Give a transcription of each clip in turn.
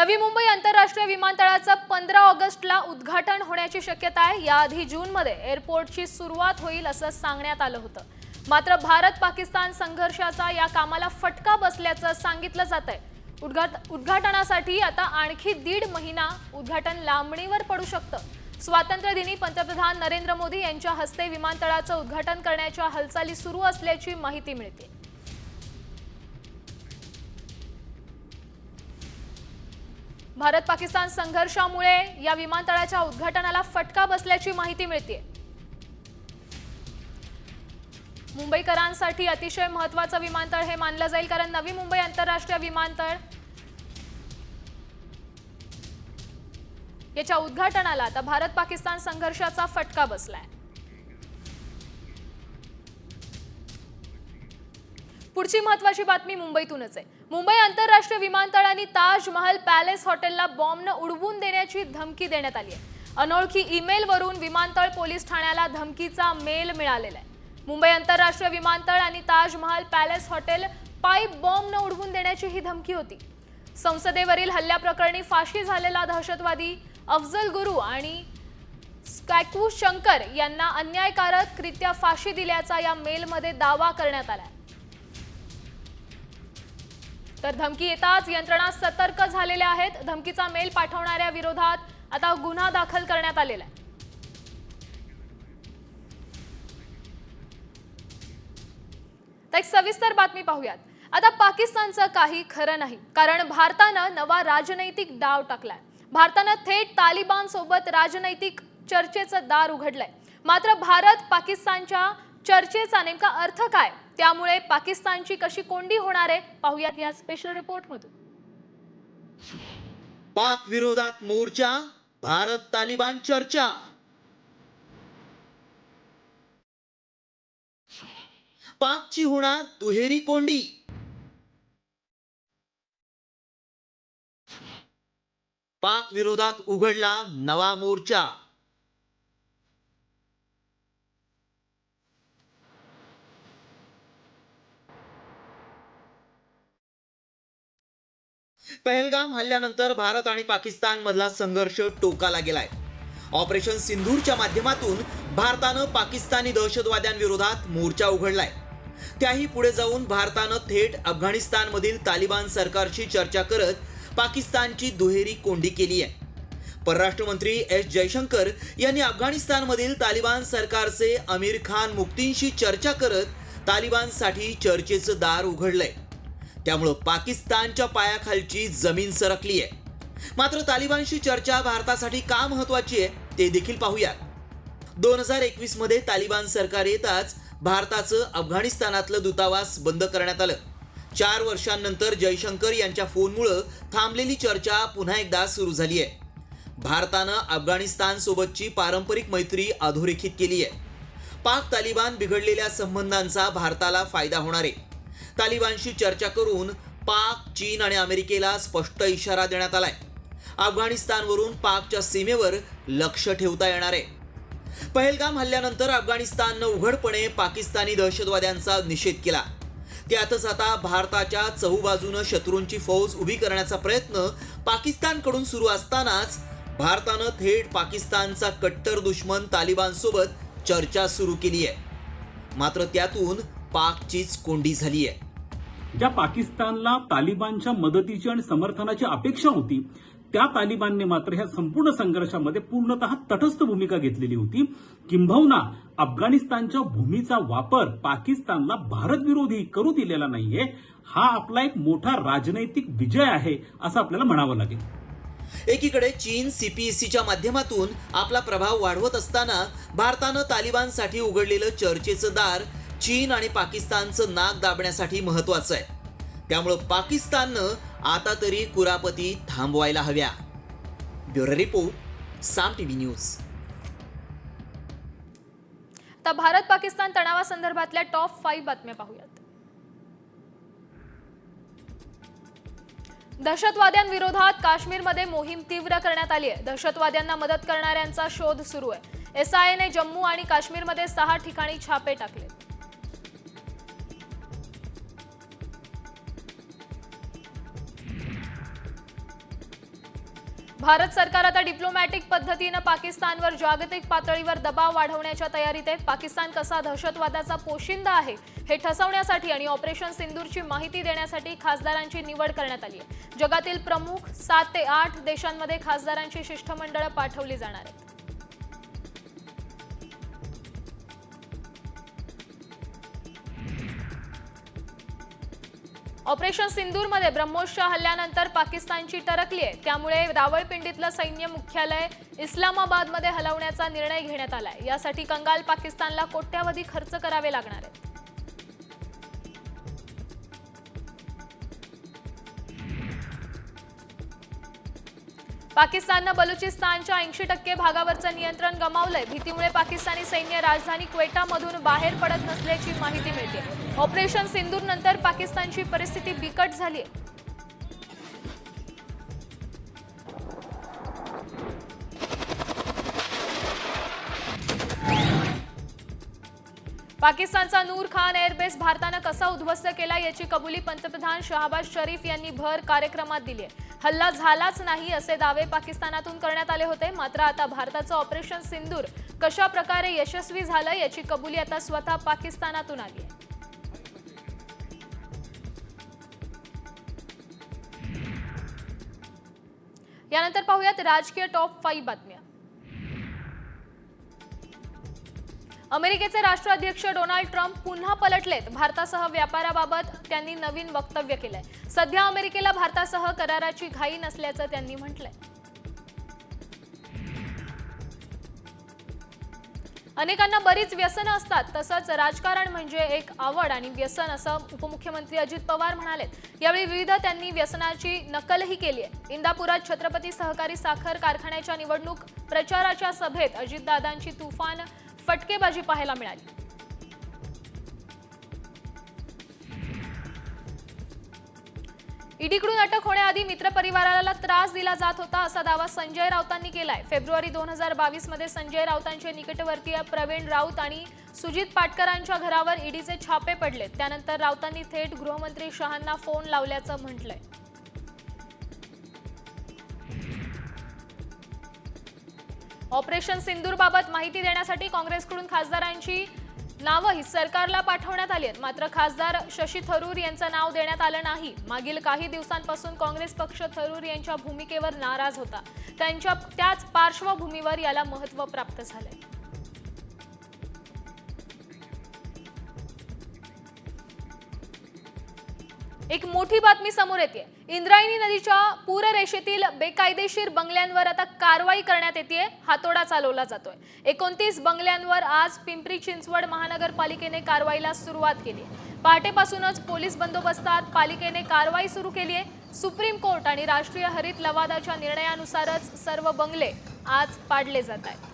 नवी मुंबई आंतरराष्ट्रीय विमानतळाचं पंधरा ऑगस्टला उद्घाटन होण्याची शक्यता आहे. याआधी जूनमध्ये एअरपोर्टची सुरुवात होईल असं सांगण्यात आलं होतं. मात्र भारत पाकिस्तान संघर्षाचा या कामाला फटका बसल्याचं सांगितलं जात आहे उद्घाट उद्घाटनासाठी आता आणखी दीड महिना उद्घाटन लांबणीवर पडू शकतं. स्वातंत्र्यदिनी पंतप्रधान नरेंद्र मोदी यांच्या हस्ते विमानतळाचं उद्घाटन करण्याच्या हालचाली सुरू असल्याची माहिती मिळते. भारत पाकिस्तान संघर्षामुळे या विमानतळाच्या उद्घाटनाला फटका बसल्याची माहिती मिळते मुंबईकरांसाठी अतिशय महत्वाचं विमानतळ हे मानलं जाईल कारण नवी मुंबई आंतरराष्ट्रीय विमानतळ याच्या उद्घाटनाला आता भारत पाकिस्तान संघर्षाचा फटका बसलाय. पुढची महत्वाची बातमी मुंबईतूनच आहे. मुंबई आंतरराष्ट्रीय विमानतळ आणि ताजमहल पॅलेस हॉटेलला बॉम्बनं उडवून देण्याची धमकी देण्यात आली आहे. अनोळखी ईमेलवरून विमानतळ पोलीस ठाण्याला धमकीचा मेल मिळालेला आहे. मुंबई आंतरराष्ट्रीय विमानतळ आणि ताजमहल पॅलेस हॉटेल पाईप बॉम्बनं उडवून देण्याची ही धमकी होती. संसदेवरील हल्ल्याप्रकरणी फाशी झालेला दहशतवादी अफजल गुरु आणि स्कॅकू शंकर यांना अन्यायकारकरित्या फाशी दिल्याचा या मेलमध्ये दावा करण्यात आला आहे तर धमकी येताच यंत्रणा सतर्क झालेल्या आहेत. धमकीचा मेल पाठवणाऱ्या विरोधात आता गुन्हा दाखल करण्यात आलेला आहे. तर एक सविस्तर बातमी पाहूयात. आता पाकिस्तानचं काही खरं नाही कारण भारतानं नवा राजनैतिक डाव टाकलाय. भारतानं थेट तालिबान सोबत राजनैतिक चर्चेचं दार उघडलंय. मात्र भारत पाकिस्तानच्या चर्चेचा नेमका अर्थ काय? त्यामुळे पाकिस्तानची कशी कोंडी होणार आहे? पाहूयात या स्पेशल रिपोर्टमधून पाक विरोधात मोर्चा भारत तालिबान चर्चा. पाकची होणार दुहेरी कोंडी. पाक विरोधात उघडला नवा मोर्चा. पहलगाम हल्ल्यानंतर भारत आणि पाकिस्तान मधला संघर्ष टोकाला गेलाय. ऑपरेशन सिंधूरच्या माध्यमातून भारतानं पाकिस्तानी दहशतवाद्यांविरोधात मोर्चा उघडलाय. त्याही पुढे जाऊन भारतानं थेट अफगाणिस्तानमधील तालिबान सरकारशी चर्चा करत पाकिस्तानची दुहेरी कोंडी केली आहे. परराष्ट्र मंत्री एस जयशंकर यांनी अफगाणिस्तानमधील तालिबान सरकारचे अमीर खान मुक्तींशी चर्चा करत तालिबानसाठी चर्चेचं दार उघडलंय. त्यामुळं पाकिस्तानच्या पायाखालची जमीन सरकली आहे. मात्र तालिबानशी चर्चा भारतासाठी का महत्वाची आहे ते देखील पाहूया दोन हजार एकवीसमध्ये तालिबान सरकार येताच भारताचं अफगाणिस्तानातलं दूतावास बंद करण्यात आलं. चार वर्षांनंतर जयशंकर यांच्या फोनमुळं थांबलेली चर्चा पुन्हा एकदा सुरू झाली आहे. भारतानं अफगाणिस्तान सोबतची पारंपरिक मैत्री अधोरेखित केली आहे. पाक तालिबान बिघडलेल्या संबंधांचा भारताला फायदा होणार आहे. तालिबानशी चर्चा करून पाक चीन आणि अमेरिकेला स्पष्ट इशारा देण्यात आलाय. अफगाणिस्तानवरून पाकच्या सीमेवर लक्ष ठेवता येणार आहे. पहलगाम हल्ल्यानंतर अफगाणिस्ताननं उघडपणे पाकिस्तानी दहशतवाद्यांचा निषेध केला. त्यातच आता भारताच्या चहूबाजूनं शत्रूंची फौज उभी करण्याचा प्रयत्न पाकिस्तानकडून सुरू असतानाच भारतानं थेट पाकिस्तानचा कट्टर दुश्मन तालिबानसोबत चर्चा सुरू केली आहे मात्र त्यातून पाकचीच कोंडी झाली आहे. ज्या पाकिस्तानला तालिबानच्या मदतीची आणि समर्थनाची अपेक्षा होती त्या तालिबानने मात्र ह्या संपूर्ण संघर्षामध्ये पूर्णतः तटस्थ भूमिका घेतलेली होती. किंबहुना अफगाणिस्तानच्या भूमीचा वापर पाकिस्तानला भारत विरोधी करू दिलेला नाहीये हा आपला एक मोठा राजनैतिक विजय आहे असं आपल्याला म्हणावं लागेल. एकीकडे चीन सीपीएससीच्या माध्यमातून आपला प्रभाव वाढवत असताना भारतानं तालिबानसाठी उघडलेलं चर्चेचं दार चीन आणि पाकिस्तानचं नाक दाबण्यासाठी महत्वाचं आहे. त्यामुळं पाकिस्ताननं आता तरी कुरापती थांबवायला हव्या. Bureau report Saam TV news. आता भारत पाकिस्तान तणावासंदर्भातल्या टॉप फाईव्ह बातम्या पाहूयात. दहशतवाद्यांविरोधात काश्मीरमध्ये मोहीम तीव्र करण्यात आली आहे. दहशतवाद्यांना मदत करणाऱ्यांचा शोध सुरू आहे. एसआयएने जम्मू आणि काश्मीरमध्ये सहा ठिकाणी छापे टाकले भारत सरकार आता डिप्लोमॅटिक पद्धतीनं पाकिस्तानवर जागतिक पातळीवर दबाव वाढवण्याच्या तयारीत आहे. पाकिस्तान कसा दहशतवादाचा पोशिंदा आहे हे ठसवण्यासाठी आणि ऑपरेशन सिंदूरची माहिती देण्यासाठी खासदारांची निवड करण्यात आली आहे. जगातील प्रमुख सात ते आठ देशांमध्ये खासदारांची शिष्टमंडळं पाठवली जाणार आहेत. ऑपरेशन सिंदूरमध्ये ब्रह्मोसच्या हल्ल्यानंतर पाकिस्तानची टरकली आहे. त्यामुळे रावळपिंडीतलं सैन्य मुख्यालय इस्लामाबादमध्ये हलवण्याचा निर्णय घेण्यात आलाय. यासाठी कंगाल पाकिस्तानला कोट्यावधी खर्च करावे लागणार आहेत. पाकिस्ताननं बलुचिस्तानच्या ऐंशी टक्के भागावरचं नियंत्रण गमावलंय. भीतीमुळे पाकिस्तानी सैन्य राजधानी क्वेटामधून बाहेर पडत नसल्याची माहिती मिळते. ऑपरेशन सिंदूर नंतर पाकिस्तानची परिस्थिती बिकट झाली पाकिस्तानचा नूर खान एअरबेस भारतानं कसा उद्ध्वस्त केला याची कबुली पंतप्रधान शहाबाज शरीफ यांनी भर कार्यक्रमात दिली आहे हल्ला झालाच नाही असे दावे पाकिस्तानातून करण्यात आले होते. मात्र आता भारताचं ऑपरेशन सिंदूर कशा प्रकारे यशस्वी झालं याची कबुली आता स्वतः पाकिस्तानातून आली आहे. यानंतर पाहूयात राजकीय टॉप फाईव्ह बातम्या. अमेरिकेचे राष्ट्राध्यक्ष डोनाल्ड ट्रम्प पुन्हा पलटलेत. भारतासह व्यापाराबाबत त्यांनी नवीन वक्तव्य केलंय. सध्या अमेरिकेला भारतासह कराराची घाई नसल्याचं त्यांनी म्हटलंय. अनेकांना बरीच व्यसनं असतात. तसंच राजकारण म्हणजे एक आवड आणि व्यसन असं उपमुख्यमंत्री अजित पवार म्हणालेत. यावेळी विविध त्यांनी व्यसनाची नकलही केली आहे इंदापुरात छत्रपती सहकारी साखर कारखान्याच्या निवडणूक प्रचाराच्या सभेत अजितदादांची तुफान फटकेबाजी पाहायला मिळाली. ईडीकडून अटक होण्याआधी मित्रपरिवाराला त्रास दिला जात होता असा दावा संजय राऊतांनी केलाय. फेब्रुवारी दोन हजार बावीसमध्ये संजय राऊतांचे निकटवर्तीय प्रवीण राऊत आणि सुजित पाटकरांच्या घरावर ईडीचे छापे पडले त्यानंतर राऊतांनी थेट गृहमंत्री शहांना फोन लावल्याचं म्हटलंय. ऑपरेशन सिंदूर बाबत माहिती देण्यासाठी काँग्रेसकडून खासदारांची नावं ही सरकारला पाठवण्यात आली आहेत. मात्र खासदार शशी थरूर यांचं नाव देण्यात आलं नाही. मागील काही दिवसांपासून काँग्रेस पक्ष थरूर यांच्या भूमिकेवर नाराज होता. त्यांच्या त्याच पार्श्वभूमीवर याला महत्त्व प्राप्त झालंय. एक मोठी बातमी समोर येते इंद्रायणी नदीच्या पूररेषेतील बेकायदेशीर बंगल्यांवर आता कारवाई करण्यात येते हातोडा चालवला जातोय. एकोणतीस बंगल्यांवर आज पिंपरी चिंचवड महानगरपालिकेने कारवाईला सुरुवात केली पहाटेपासूनच पोलीस बंदोबस्तात पालिकेने कारवाई सुरू केली आहे. सुप्रीम कोर्ट आणि राष्ट्रीय हरित लवादाच्या निर्णयानुसारच सर्व बंगले आज पाडले जात आहेत.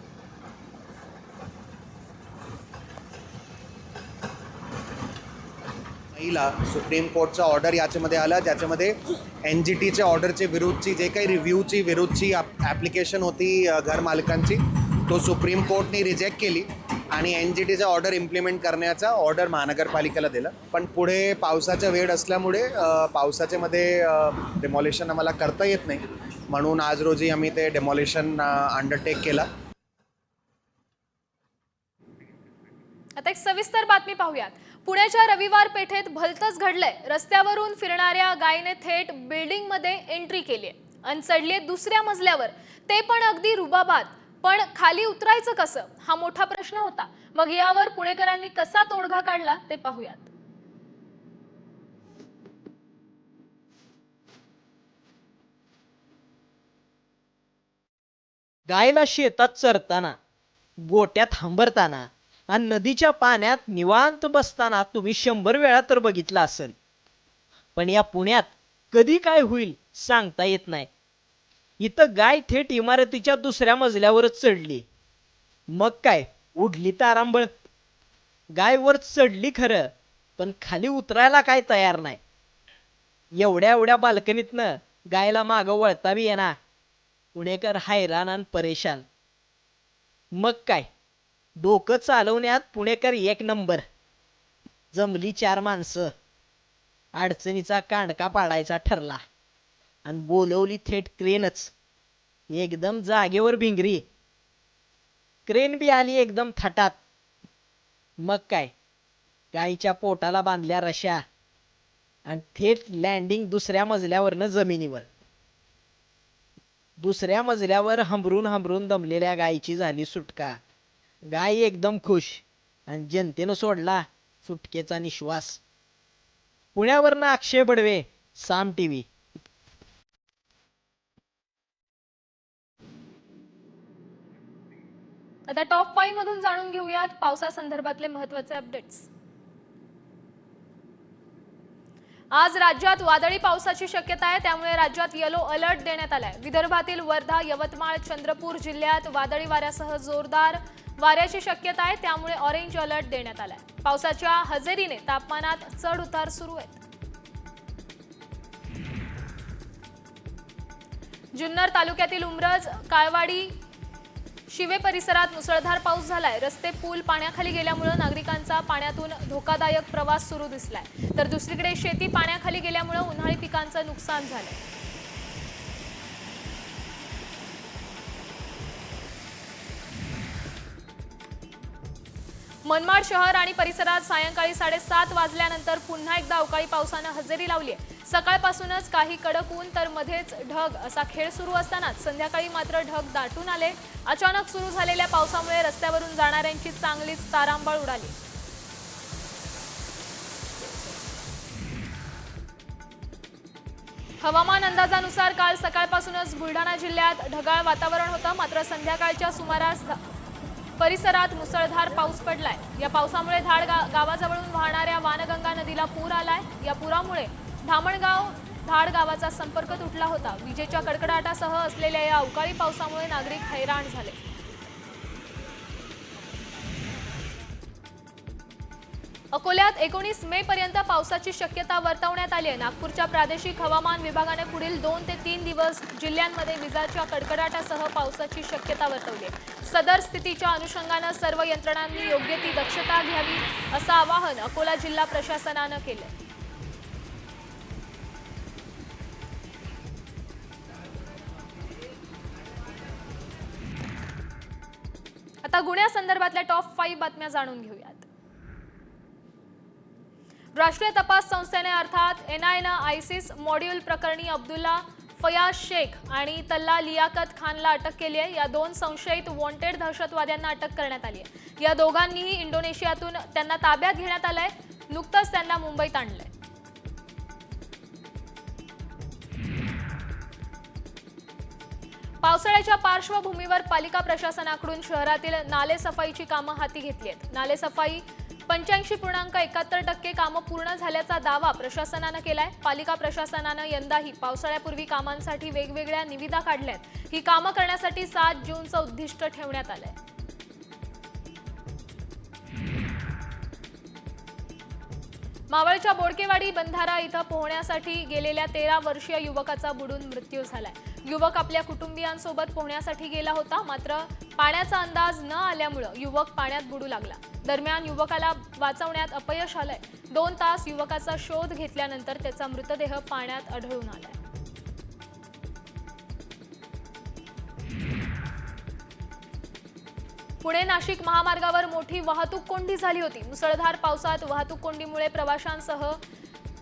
महिला सुप्रीम कोर्टचा ऑर्डर याच्यामध्ये आला ज्याच्यामध्ये एन जी टीच्या ऑर्डरचे विरुद्धची जे काही रिव्ह्यूची विरुद्धची ॲप्लिकेशन होती घरमालकांची तो सुप्रीम कोर्टने रिजेक्ट केली आणि एन जी टीचा ऑर्डर इम्प्लिमेंट करण्याचा ऑर्डर महानगरपालिकेला दिला. पण पुढे पावसाचा वेळ असल्यामुळे पावसाच्यामध्ये डेमॉलिशन आम्हाला करता येत नाही. म्हणून आज रोजी आम्ही ते डेमॉलिशन अंडरटेक केला. आता एक सविस्तर बातमी पाहूयात. पुण्याच्या रविवार पेठेत भलतच घडलंय. रस्त्यावरून फिरणाऱ्या गायीने थेट बिल्डिंगमध्ये एंट्री केली आणि चढलीये दुसऱ्या मजल्यावर. ते पण अगदी रुबाबात. पण खाली उतरायचं कसं? हा मोठा प्रश्न होता. मग यावर पुणेकरांनी कसा तोडगा काढला ते पाहूयात. गायला शेतात चरताना गोट्यात हंबरताना आणि नदीच्या पाण्यात निवांत बसताना तुम्ही शंभर वेळा तर बघितलं असेल. पण या पुण्यात कधी काय होईल सांगता येत नाही. इथं गाय थेट इमारतीच्या दुसऱ्या मजल्यावरच चढली. मग काय? उडली तारांबळ गाय वर चढली खरं पण खाली उतरायला काय तयार नाही. एवढ्या एवढ्या बाल्कनीतनं गायला मागं वळता बी येणार. पुणेकर हैराण आणि परेशान. मग काय? डोकं चालवण्यात पुणेकर एक नंबर. जमली चार माणसं. अडचणीचा कांडका पाडायचा ठरला. आणि बोलवली थेट क्रेनच. एकदम जागेवर भिंगरी. क्रेन बी आली एकदम थटात. मग काय? गाईच्या पोटाला बांधल्या रश्या. आणि थेट लँडिंग दुसऱ्या मजल्यावरनं जमिनीवर. दुसऱ्या मजल्यावर हंबरून हंबरून दमलेल्या गायीची झाली सुटका. गाय एकदम खुश आणि जनतेनं सोडला सुटकेचा निश्वास. पुण्यावरनं अक्षय बडवे साम टीव्ही आता टॉप फाईव्ह मधून जाणून घेऊयात पावसासंदर्भातले महत्त्वाचे अपडेट्स आज राज्यात वादळी पावसाची शक्यता आहे त्यामुळे राज्यात येलो अलर्ट देण्यात आलाय. विदर्भातील वर्धा यवतमाळ चंद्रपूर जिल्ह्यात वादळी वाऱ्यासह जोरदार वाऱ्याची शक्यता आहे त्यामुळे ऑरेंज अलर्ट देण्यात आलाय. पावसाच्या हजेरीने तापमानात चढ उतार सुरू आहेत. जुन्नर तालुक्यातील उमरज काळवाडी शिवे परिसरात मुसळधार पाऊस झालाय. रस्ते पूल पाण्याखाली गेल्यामुळे नागरिकांचा पाण्यातून धोकादायक प्रवास सुरू दिसलाय. तर दुसरीकडे शेती पाण्याखाली गेल्यामुळे उन्हाळी पिकांचं नुकसान झालंय. मनमाड शहर आणि परिसरात सायंकाळी साडेसात वाजल्यानंतर पुन्हा एकदा अवकाळी पावसानं हजेरी लावली आहे. सकाळपासूनच काही कडक ऊन तर मध्येच ढग असा खेळ सुरू असतानाच संध्याकाळी मात्र ढग दाटून आले. अचानक सुरू झालेल्या पावसामुळे रस्त्यावरून जाणाऱ्यांची चांगलीच तारांबळ उडाली. हवामान अंदाजानुसार काल सकाळपासूनच बुलढाणा जिल्ह्यात ढगाळ वातावरण होतं. मात्र संध्याकाळच्या सुमारास परिसरात मुसळधार पाऊस पडलाय. या पावसामुळे धाड गा- गावाजवळून वाहणाऱ्या वानगंगा नदीला पूर आलाय. या पुरामुळे धामणगाव धाड गावाचा संपर्क तुटला होता. विजेच्या कडकडाटासह असलेल्या या अवकाळी पावसामुळे नागरिक हैराण झाले. अकोल्यात एकोणीस मे पर्यंत पावसाची शक्यता वर्तवण्यात आली आहे. नागपूरच्या प्रादेशिक हवामान विभागाने पुढील दोन ते तीन दिवस जिल्ह्यांमध्ये विजाच्या कडकडाटासह पावसाची शक्यता वर्तवली आहे. सदर स्थितीच्या अनुषंगानं सर्व यंत्रणांनी योग्य ती दक्षता घ्यावी असं आवाहन अकोला जिल्हा प्रशासनानं केलंय. आता गुन्ह्यासंदर्भातल्या टॉप फाईव्ह बातम्या जाणून घेऊयात. राष्ट्रीय तपास संस्थेने अर्थात एनआयनं आयसिस मॉड्यूल प्रकरणी अब्दुल्ला फयाज शेख आणि तल्ला लियाकत खानला अटक केली आहे. या दोन संशयित वॉन्टेड दहशतवाद्यांना अटक करण्यात आली आहे. या दोघांनीही इंडोनेशियातून त्यांना ताब्यात घेण्यात आलंय. नुकतंच त्यांना मुंबईत आणलंय. पावसाळ्याच्या पार्श्वभूमीवर पालिका प्रशासनाकडून शहरातील नालेसफाईची कामं हाती घेतली आहेत. नालेसफाई पंच्याऐंशी पूर्णांक एकाहत्तर टक्के कामं पूर्ण झाल्याचा दावा प्रशासनानं केलाय. पालिका प्रशासनानं यंदाही पावसाळ्यापूर्वी कामांसाठी वेगवेगळ्या निविदा काढल्यात. ही कामं करण्यासाठी सात जूनचं उद्दिष्ट ठेवण्यात आलंय. मावळच्या बोडकेवाडी बंधारा इथं पोहण्यासाठी गेलेल्या तेरा वर्षीय युवकाचा बुडून मृत्यू झालाय. युवक आपल्या कुटुंबियांसोबत पोहण्यासाठी गेला होता मात्र पाण्याचा अंदाज न आल्यामुळं युवक पाण्यात बुडू लागला. दरम्यान युवकाला वाचवण्यात अपयश आलंय. दोन तास युवकाचा शोध घेतल्यानंतर त्याचा मृतदेह पाण्यात आढळून आलाय. पुणे नाशिक महामार्गावर मोठी वाहतूक कोंडी झाली होती. मुसळधार पावसात वाहतूक कोंडीमुळे प्रवाशांसह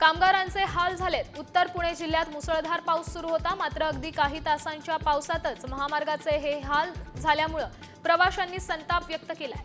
कामगारांचे हाल झालेत. उत्तर पुणे जिल्ह्यात मुसळधार पाऊस सुरू होता. मात्र अगदी काही तासांच्या पावसातच महामार्गाचे हे हाल झाल्यामुळं प्रवाशांनी संताप व्यक्त केलाय.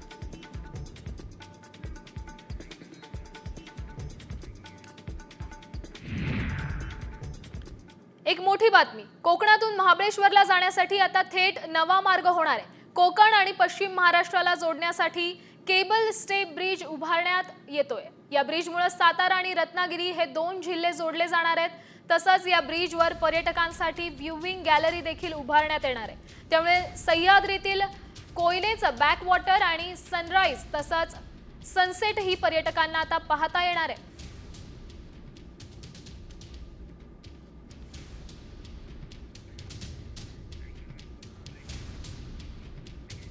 एक मोठी बातमी. कोकणातून महाबळेश्वरला जाण्यासाठी आता थेट नवा मार्ग होणार आहे. कोकण आणि पश्चिम महाराष्ट्राला जोडण्यासाठी केबल स्टे ब्रिज उभारण्यात येतोय. या ब्रिजमुळे सातारा आणि रत्नागिरी हे दोन जिल्हे जोडले जाणार आहेत. तसंच या ब्रिजवर पर्यटकांसाठी व्ह्यूविंग गॅलरी देखील उभारण्यात येणार आहे. त्यामुळे सह्याद्रीतील कोयनेचं बॅकवॉटर आणि सनराईज तसंच सनसेट ही पर्यटकांना आता पाहता येणार आहे.